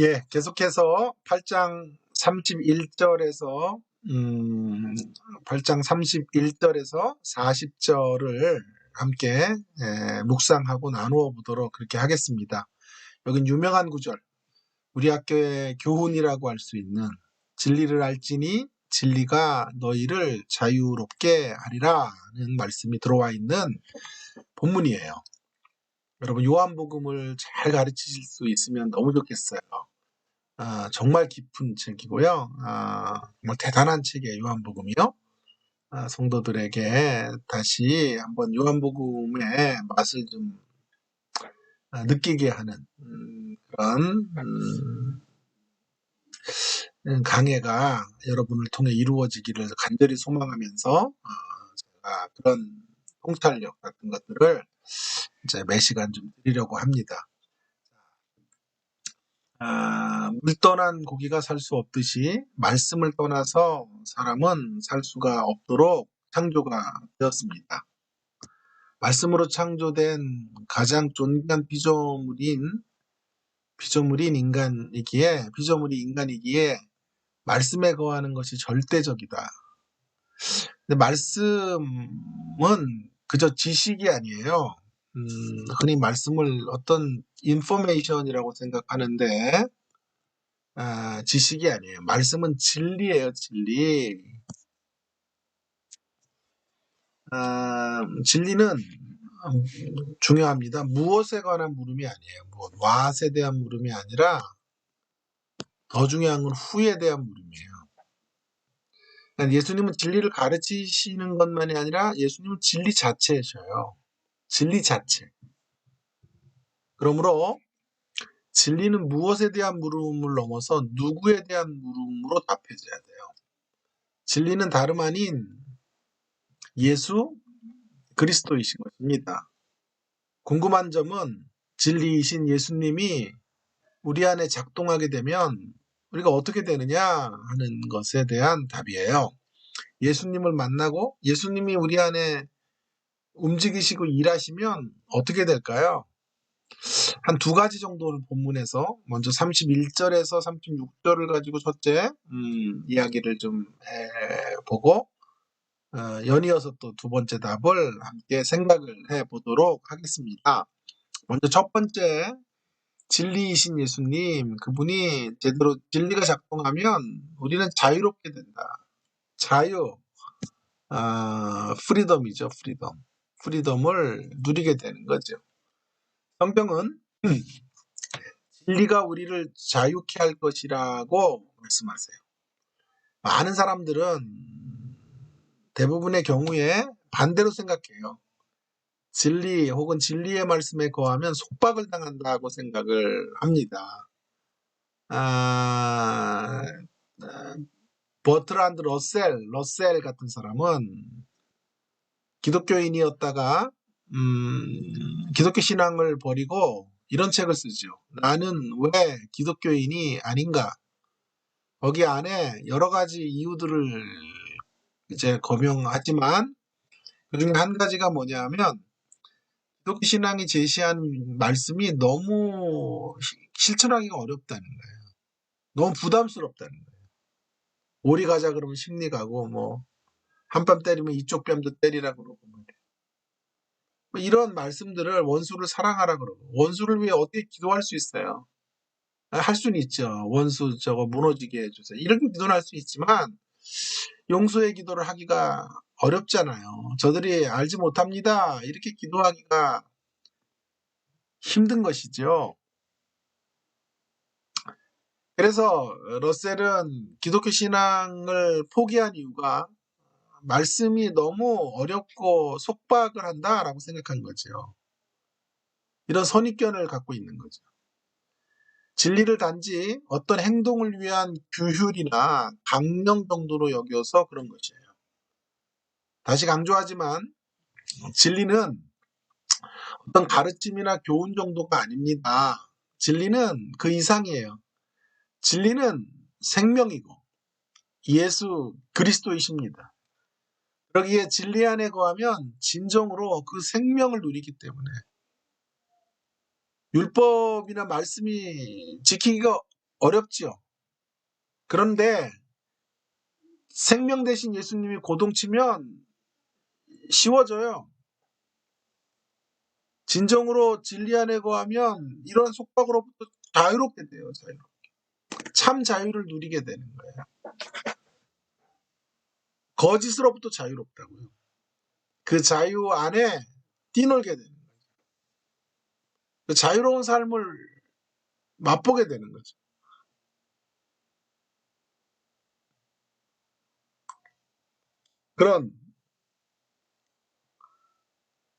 예, 계속해서 8장 31절에서 음, 8장 31절에서 40절을 함께 예, 묵상하고 나누어 보도록 그렇게 하겠습니다. 여긴 유명한 구절. 우리 학교의 교훈이라고 할 수 있는 진리를 알지니 진리가 너희를 자유롭게 하리라는 말씀이 들어와 있는 본문이에요. 여러분 요한복음을 잘 가르치실 수 있으면 너무 좋겠어요. 아, 정말 깊은 책이고요. 아, 정말 대단한 책이에요. 요한복음이요. 아, 성도들에게 다시 한번 요한복음의 맛을 좀 아, 느끼게 하는 음, 그런 음, 음, 강해가 여러분을 통해 이루어지기를 간절히 소망하면서 어, 제가 그런 통찰력 같은 것들을 이제 매 시간 좀 드리려고 합니다. 아, 물 떠난 고기가 살 수 없듯이 말씀을 떠나서 사람은 살 수가 없도록 창조가 되었습니다. 말씀으로 창조된 가장 존귀한 피조물인 피조물인 인간이기에 피조물이 인간이기에 말씀에 거하는 것이 절대적이다. 근데 말씀은 그저 지식이 아니에요. 음, 흔히 말씀을 어떤 인포메이션이라고 생각하는데 아, 지식이 아니에요. 말씀은 진리예요, 진리. 아, 진리는 음, 중요합니다. 무엇에 관한 물음이 아니에요. 무엇, what에 대한 물음이 아니라 더 중요한 건 who에 대한 물음이에요. 그러니까 예수님은 진리를 가르치시는 것만이 아니라 예수님은 진리 자체이셔요. 진리 자체. 그러므로 진리는 무엇에 대한 물음을 넘어서 누구에 대한 물음으로 답해져야 돼요. 진리는 다름 아닌 예수 그리스도이신 것입니다. 궁금한 점은 진리이신 예수님이 우리 안에 작동하게 되면 우리가 어떻게 되느냐 하는 것에 대한 답이에요. 예수님을 만나고 예수님이 우리 안에 움직이시고 일하시면 어떻게 될까요? 한 두 가지 정도를 본문에서 먼저 31절에서 36절을 가지고 첫째 음, 이야기를 좀 해보고 어, 연이어서 또 두 번째 답을 함께 생각을 해 보도록 하겠습니다. 먼저 첫 번째 진리이신 예수님 그분이 제대로 진리가 작동하면 우리는 자유롭게 된다. 자유, 아, 프리덤이죠, 프리덤. 프리덤을 누리게 되는 거죠. 성경은 진리가 우리를 자유케 할 것이라고 말씀하세요. 많은 사람들은 대부분의 경우에 반대로 생각해요. 진리 혹은 진리의 말씀에 거하면 속박을 당한다고 생각을 합니다. 아, 아, 버트란드 러셀, 러셀 같은 사람은 기독교인이었다가 음, 기독교 신앙을 버리고 이런 책을 쓰죠. 나는 왜 기독교인이 아닌가? 거기 안에 여러 가지 이유들을 이제 거명하지만 그 중에 한 가지가 뭐냐면 기독교 신앙이 제시한 말씀이 너무 실천하기가 어렵다는 거예요. 너무 부담스럽다는 거예요. 오리 가자 그러면 심리 가고 뭐 한뺨 때리면 이쪽 뺨도 때리라 그러고 뭐 이런 말씀들을 원수를 사랑하라 그러고 원수를 위해 어떻게 기도할 수 있어요? 아, 할 수는 있죠. 원수 저거 무너지게 해주세요. 이렇게 기도는 할수 있지만 용서의 기도를 하기가 어렵잖아요. 저들이 알지 못합니다. 이렇게 기도하기가 힘든 것이죠. 그래서 러셀은 기독교 신앙을 포기한 이유가 말씀이 너무 어렵고 속박을 한다라고 생각한 거죠. 이런 선입견을 갖고 있는 거죠. 진리를 단지 어떤 행동을 위한 규율이나 강령 정도로 여겨서 그런 것이에요. 다시 강조하지만 진리는 어떤 가르침이나 교훈 정도가 아닙니다. 진리는 그 이상이에요. 진리는 생명이고 예수 그리스도이십니다. 그러기에 진리 안에 거하면 진정으로 그 생명을 누리기 때문에 율법이나 말씀이 지키기가 어렵지요. 그런데 생명 대신 예수님이 고동치면 쉬워져요. 진정으로 진리 안에 거하면 이런 속박으로부터 자유롭게 돼요. 자유롭게. 참 자유를 누리게 되는 거예요. 거짓으로부터 자유롭다고요. 그 자유 안에 뛰놀게 되는 자유로운 삶을 맛보게 되는 거죠. 그런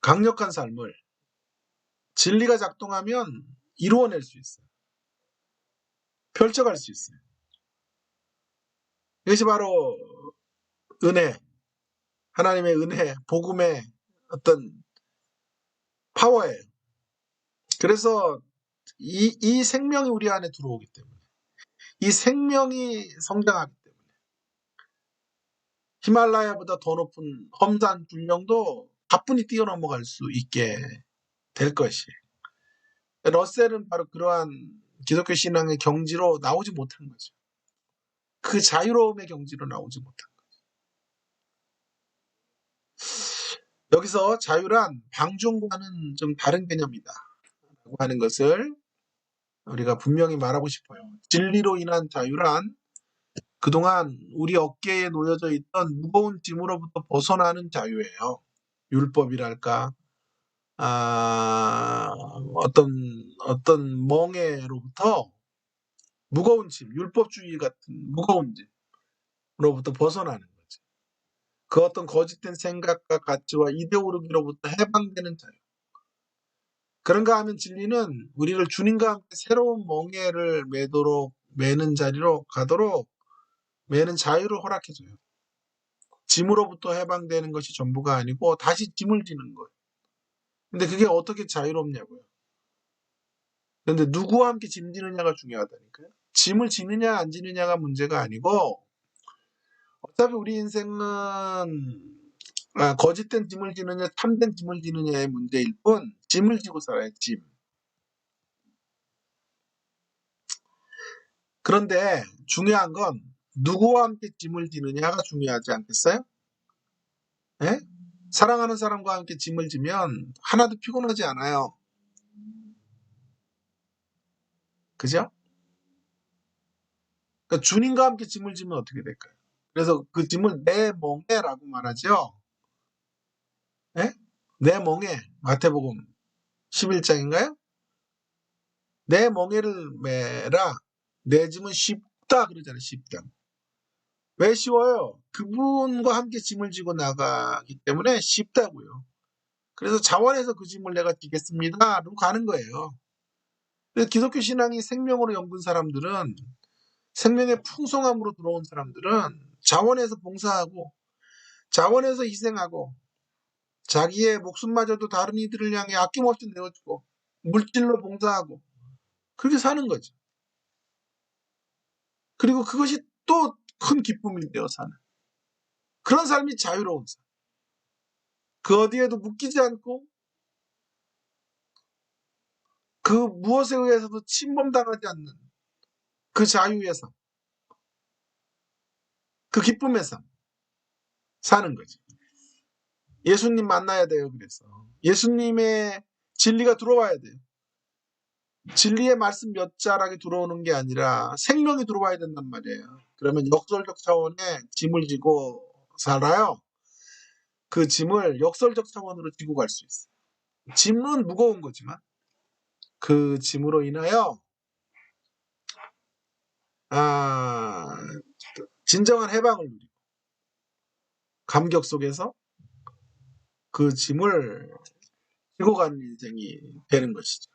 강력한 삶을 진리가 작동하면 이루어낼 수 있어요. 펼쳐갈 수 있어요. 이것이 바로 은혜, 하나님의 은혜, 복음의 어떤 파워예요. 그래서 이, 이 생명이 우리 안에 들어오기 때문에, 이 생명이 성장하기 때문에, 히말라야보다 더 높은 험산 불령도 가뿐히 뛰어넘어갈 수 있게 될 것이에요. 러셀은 바로 그러한 기독교 신앙의 경지로 나오지 못한 거죠. 그 자유로움의 경지로 나오지 못한 거죠. 여기서 자유란 방종과는 좀 다른 개념이다. 하는 것을 우리가 분명히 말하고 싶어요. 진리로 인한 자유란 그동안 우리 어깨에 놓여져 있던 무거운 짐으로부터 벗어나는 자유예요. 율법이랄까, 아, 어떤, 어떤 멍에로부터 무거운 짐, 율법주의 같은 무거운 짐으로부터 벗어나는 거죠. 그 어떤 거짓된 생각과 가치와 이데올로기로부터 해방되는 자유. 그런가 하면 진리는 우리를 주님과 함께 새로운 멍에를 매도록, 매는 자리로 가도록 매는 자유를 허락해줘요. 짐으로부터 해방되는 것이 전부가 아니고 다시 짐을 지는 거예요. 근데 그게 어떻게 자유롭냐고요. 근데 누구와 함께 짐 지느냐가 중요하다니까요. 짐을 지느냐 안 지느냐가 문제가 아니고 어차피 우리 인생은 아, 거짓된 짐을 지느냐 참된 짐을 지느냐의 문제일 뿐 짐을 지고 살아요. 짐. 그런데 중요한 건 누구와 함께 짐을 지느냐가 중요하지 않겠어요? 예? 사랑하는 사람과 함께 짐을 지면 하나도 피곤하지 않아요. 그죠? 그러니까 주님과 함께 짐을 지면 어떻게 될까요? 그래서 그 짐을 내 멍에라고 말하죠. 예? 내 멍에 마태복음 11장인가요? 내 멍에를 매라 내 짐은 쉽다 그러잖아요. 쉽다. 왜 쉬워요? 그분과 함께 짐을 지고 나가기 때문에 쉽다고요. 그래서 자원해서 그 짐을 내가 지겠습니다 로 가는 거예요. 기독교 신앙이 생명으로 연근 사람들은 생명의 풍성함으로 들어온 사람들은 자원해서 봉사하고 자원해서 희생하고 자기의 목숨마저도 다른 이들을 향해 아낌없이 내어주고 물질로 봉사하고 그렇게 사는 거죠. 그리고 그것이 또 큰 기쁨인데요, 사는. 그런 삶이 자유로운 삶. 그 어디에도 묶이지 않고 그 무엇에 의해서도 침범당하지 않는 그 자유의 삶. 그 기쁨의 삶. 사는 거지. 예수님 만나야 돼요, 그래서. 예수님의 진리가 들어와야 돼요. 진리의 말씀 몇 자락이 들어오는 게 아니라 생명이 들어와야 된단 말이에요. 그러면 역설적 차원의 짐을 지고 살아요. 그 짐을 역설적 차원으로 지고 갈 수 있어요. 짐은 무거운 거지만 그 짐으로 인하여 아, 진정한 해방을 누리고 감격 속에서 그 짐을 지고 가는 인생이 되는 것이죠.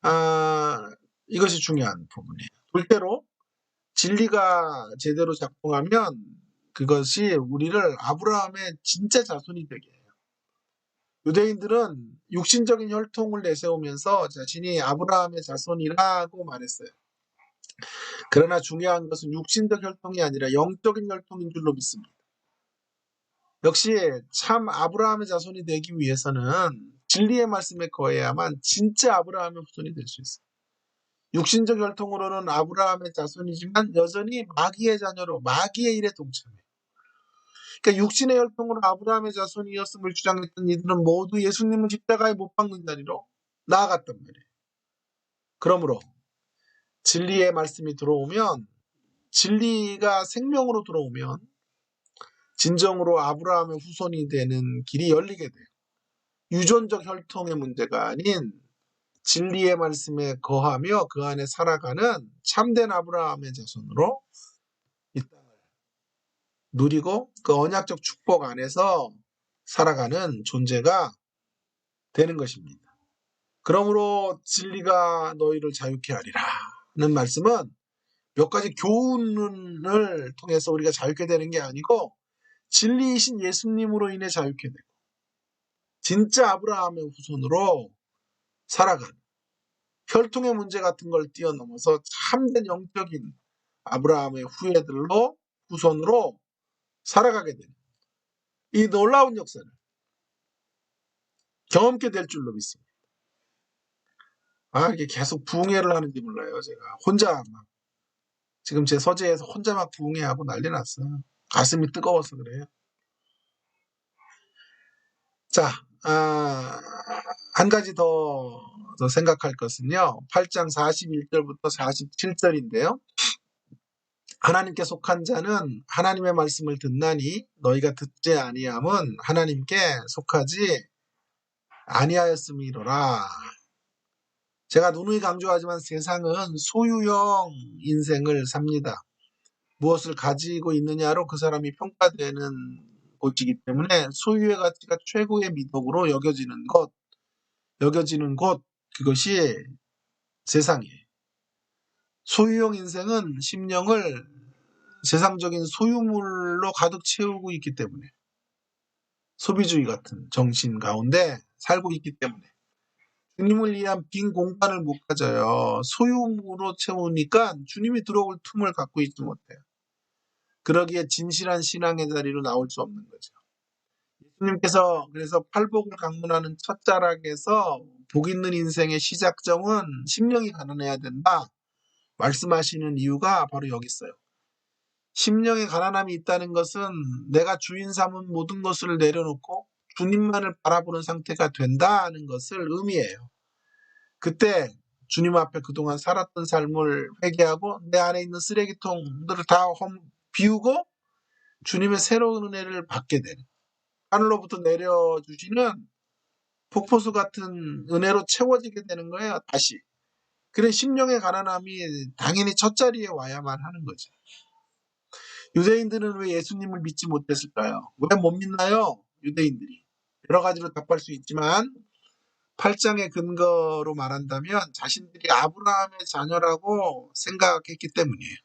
아, 이것이 중요한 부분이에요. 둘째로 진리가 제대로 작동하면 그것이 우리를 아브라함의 진짜 자손이 되게 해요. 유대인들은 육신적인 혈통을 내세우면서 자신이 아브라함의 자손이라고 말했어요. 그러나 중요한 것은 육신적 혈통이 아니라 영적인 혈통인 줄로 믿습니다. 역시 참 아브라함의 자손이 되기 위해서는 진리의 말씀에 거해야만 진짜 아브라함의 후손이 될 수 있어요. 육신적 혈통으로는 아브라함의 자손이지만 여전히 마귀의 자녀로 마귀의 일에 동참해요. 그러니까 육신의 혈통으로 아브라함의 자손이었음을 주장했던 이들은 모두 예수님을 십자가에 못 박는 자리로 나아갔단 말이에요. 그러므로 진리의 말씀이 들어오면 진리가 생명으로 들어오면 진정으로 아브라함의 후손이 되는 길이 열리게 돼요. 유전적 혈통의 문제가 아닌 진리의 말씀에 거하며 그 안에 살아가는 참된 아브라함의 자손으로 이 땅을 누리고 그 언약적 축복 안에서 살아가는 존재가 되는 것입니다. 그러므로 진리가 너희를 자유케 하리라는 말씀은 몇 가지 교훈을 통해서 우리가 자유케 되는 게 아니고 진리이신 예수님으로 인해 자유케 되고 진짜 아브라함의 후손으로 살아가는 혈통의 문제 같은 걸 뛰어넘어서 참된 영적인 아브라함의 후예들로 후손으로 살아가게 되는 이 놀라운 역사를 경험케 될 줄로 믿습니다. 아, 이게 계속 부흥회를 하는지 몰라요, 제가. 혼자 막, 지금 제 서재에서 혼자 막 부흥회하고 난리 났어요. 가슴이 뜨거워서 그래요. 자, 아, 한 가지 더, 더 생각할 것은요. 8장 41절부터 47절인데요. 하나님께 속한 자는 하나님의 말씀을 듣나니 너희가 듣지 아니함은 하나님께 속하지 아니하였음이로라. 제가 누누이 강조하지만 세상은 소유형 인생을 삽니다. 무엇을 가지고 있느냐로 그 사람이 평가되는 곳이기 때문에 소유의 가치가 최고의 미덕으로 여겨지는 것, 여겨지는 곳, 그것이 세상이에요. 소유형 인생은 심령을 세상적인 소유물로 가득 채우고 있기 때문에 소비주의 같은 정신 가운데 살고 있기 때문에 주님을 위한 빈 공간을 못 가져요. 소유물로 채우니까 주님이 들어올 틈을 갖고 있지 못해요. 그러기에 진실한 신앙의 자리로 나올 수 없는 거죠. 예수님께서 그래서 팔복을 강문하는 첫 자락에서 복 있는 인생의 시작점은 심령이 가난해야 된다. 말씀하시는 이유가 바로 여기 있어요. 심령에 가난함이 있다는 것은 내가 주인 삼은 모든 것을 내려놓고 주님만을 바라보는 상태가 된다는 것을 의미해요. 그때 주님 앞에 그동안 살았던 삶을 회개하고 내 안에 있는 쓰레기통들을 다 비우고 주님의 새로운 은혜를 받게 되는 하늘로부터 내려주시는 폭포수 같은 은혜로 채워지게 되는 거예요. 다시. 그래 심령의 가난함이 당연히 첫 자리에 와야만 하는 거죠. 유대인들은 왜 예수님을 믿지 못했을까요? 왜 못 믿나요? 유대인들이. 여러 가지로 답할 수 있지만 8장의 근거로 말한다면 자신들이 아브라함의 자녀라고 생각했기 때문이에요.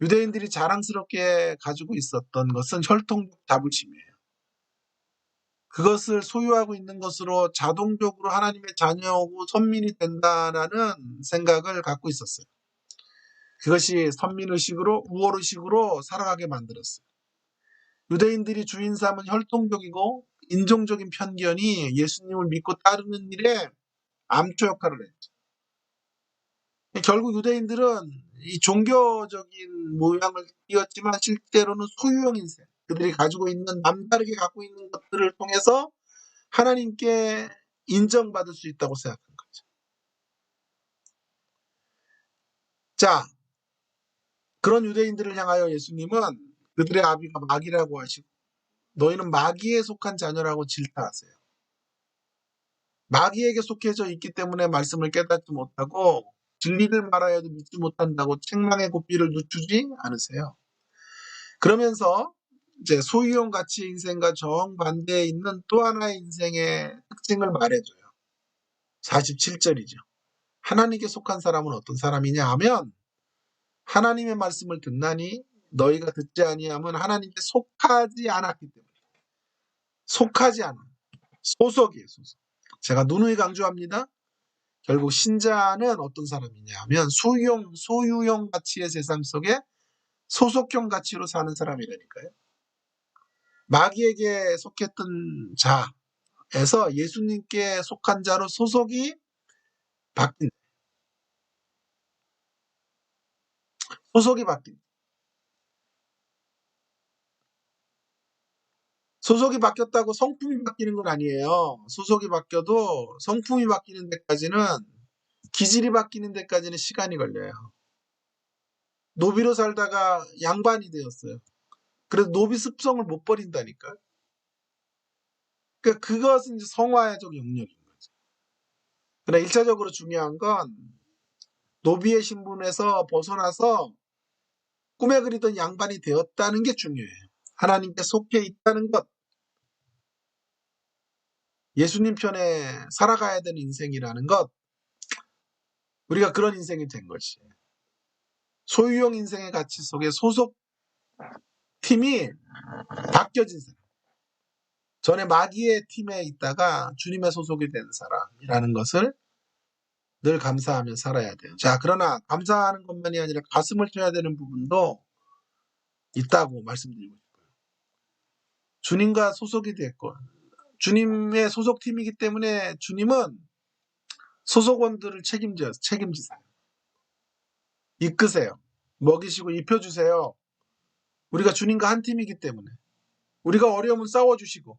유대인들이 자랑스럽게 가지고 있었던 것은 혈통적 자부심이에요. 그것을 소유하고 있는 것으로 자동적으로 하나님의 자녀고 선민이 된다라는 생각을 갖고 있었어요. 그것이 선민의식으로 우월의식으로 살아가게 만들었어요. 유대인들이 주인 삼은 혈통적이고 인종적인 편견이 예수님을 믿고 따르는 일에 암초 역할을 했죠. 결국 유대인들은 이 종교적인 모양을 띄었지만 실제로는 소유형 인생, 그들이 가지고 있는 남다르게 갖고 있는 것들을 통해서 하나님께 인정받을 수 있다고 생각한 거죠. 자, 그런 유대인들을 향하여 예수님은 그들의 아비가 마귀라고 하시고 너희는 마귀에 속한 자녀라고 질타하세요. 마귀에게 속해져 있기 때문에 말씀을 깨닫지 못하고 진리를 말하여도 믿지 못한다고 책망의 고삐를 늦추지 않으세요. 그러면서 이제 소유형 가치 인생과 정반대에 있는 또 하나의 인생의 특징을 말해줘요. 47절이죠. 하나님께 속한 사람은 어떤 사람이냐 하면 하나님의 말씀을 듣나니 너희가 듣지 아니하면 하나님께 속하지 않았기 때문에 속하지 않아 소속이에요 소속 제가 누누이 강조합니다 결국 신자는 어떤 사람이냐 하면 수용, 소유형 가치의 세상 속에 소속형 가치로 사는 사람이라니까요. 마귀에게 속했던 자에서 예수님께 속한 자로 소속이 바뀐 소속이 바뀐 소속이 바뀌었다고 성품이 바뀌는 건 아니에요. 소속이 바뀌어도 성품이 바뀌는 데까지는 기질이 바뀌는 데까지는 시간이 걸려요. 노비로 살다가 양반이 되었어요. 그래서 노비 습성을 못 버린다니까. 그러니까 그것은 이제 성화적 영역인 거죠. 그러나 1차적으로 중요한 건 노비의 신분에서 벗어나서 꿈에 그리던 양반이 되었다는 게 중요해요. 하나님께 속해 있다는 것. 예수님 편에 살아가야 되는 인생이라는 것. 우리가 그런 인생이 된 것이. 소유형 인생의 가치 속에 소속 팀이 바뀌어진 사람. 전에 마귀의 팀에 있다가 주님의 소속이 된 사람이라는 것을 늘 감사하며 살아야 돼요. 자, 그러나 감사하는 것만이 아니라 가슴을 쳐야 되는 부분도 있다고 말씀드리고 싶어요. 주님과 소속이 됐고, 주님의 소속팀이기 때문에 주님은 소속원들을 책임져, 책임지세요. 이끄세요. 먹이시고 입혀주세요. 우리가 주님과 한 팀이기 때문에. 우리가 어려우면 싸워주시고,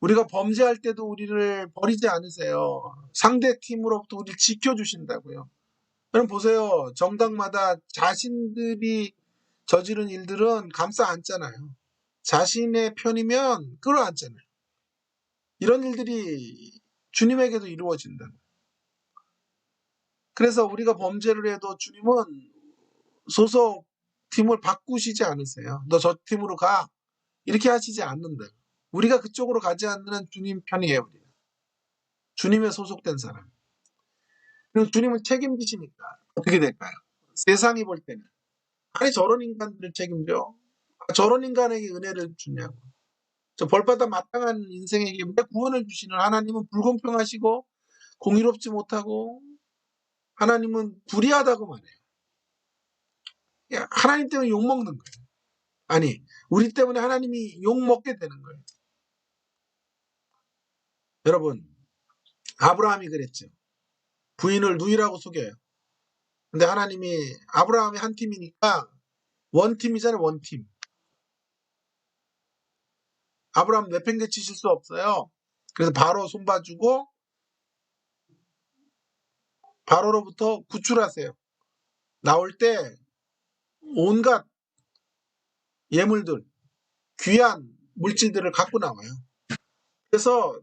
우리가 범죄할 때도 우리를 버리지 않으세요. 상대 팀으로부터 우리를 지켜주신다고요. 여러분 보세요. 정당마다 자신들이 저지른 일들은 감싸 안잖아요. 자신의 편이면 끌어안잖아요. 이런 일들이 주님에게도 이루어진다. 그래서 우리가 범죄를 해도 주님은 소속 팀을 바꾸시지 않으세요. 너 저 팀으로 가. 이렇게 하시지 않는다. 우리가 그쪽으로 가지 않는 주님 편이에요. 주님의 소속된 사람. 그럼 주님은 책임지시니까 어떻게 될까요? 세상이 볼 때는 아니 저런 인간들을 책임져? 아, 저런 인간에게 은혜를 주냐고. 저 벌받아 마땅한 인생에게 왜 구원을 주시는 하나님은 불공평하시고 공의롭지 못하고 하나님은 불의하다고 말해요. 야, 하나님 때문에 욕먹는 거예요. 아니, 우리 때문에 하나님이 욕먹게 되는 거예요. 여러분, 아브라함이 그랬죠. 부인을 누이라고 속여요. 근데 하나님이 아브라함이 한 팀이니까 원팀이잖아요, 원팀. 아브라함 내팽개 치실 수 없어요. 그래서 바로 손봐주고 바로로부터 구출하세요. 나올 때 온갖 예물들, 귀한 물질들을 갖고 나와요. 그래서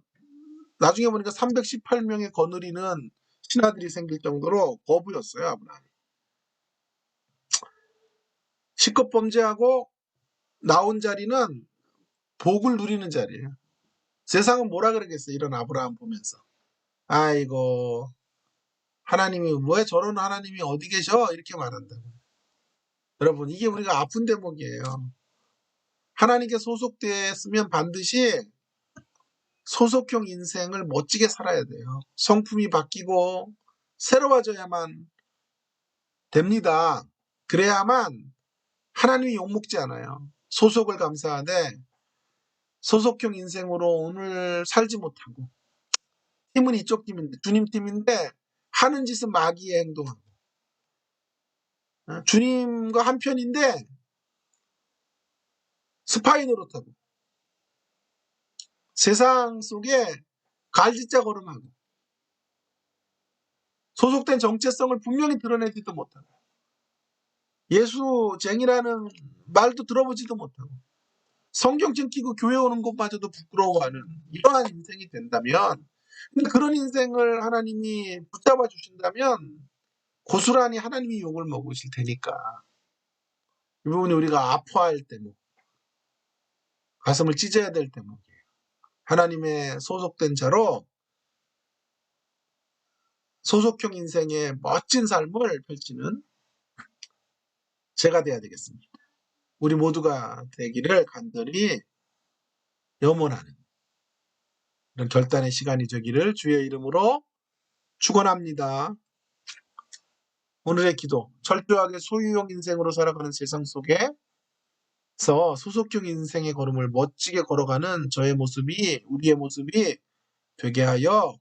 나중에 보니까 318명의 거느리는 신하들이 생길 정도로 거부였어요, 아브라함이. 식겁 범죄하고 나온 자리는 복을 누리는 자리예요. 세상은 뭐라 그러겠어요, 이런 아브라함 보면서. 아이고, 하나님이, 왜 저런 하나님이 어디 계셔? 이렇게 말한다고. 여러분, 이게 우리가 아픈 대목이에요. 하나님께 소속됐으면 반드시 소속형 인생을 멋지게 살아야 돼요. 성품이 바뀌고 새로워져야만 됩니다. 그래야만 하나님이 욕먹지 않아요. 소속을 감사하되 소속형 인생으로 오늘 살지 못하고 팀은 이쪽 팀인데 주님 팀인데 하는 짓은 마귀의 행동하고 어, 주님과 한편인데 스파이 노릇하고 세상 속에 갈짓자 걸음하고 소속된 정체성을 분명히 드러내지도 못하고 예수쟁이라는 말도 들어보지도 못하고 성경책 끼고 교회 오는 것마저도 부끄러워하는 이러한 인생이 된다면 근데 그런 인생을 하나님이 붙잡아 주신다면 고스란히 하나님이 욕을 먹으실 테니까 이 부분이 우리가 아파할 때목 가슴을 찢어야 될 대목이에요. 하나님의 소속된 자로 소속형 인생의 멋진 삶을 펼치는 제가 돼야 되겠습니다. 우리 모두가 되기를 간절히 염원하는 그런 결단의 시간이 되기를 주의 이름으로 축원합니다. 오늘의 기도. 철저하게 소유형 인생으로 살아가는 세상 속에서 소속형 인생의 걸음을 멋지게 걸어가는 저의 모습이 우리의 모습이 되게 하여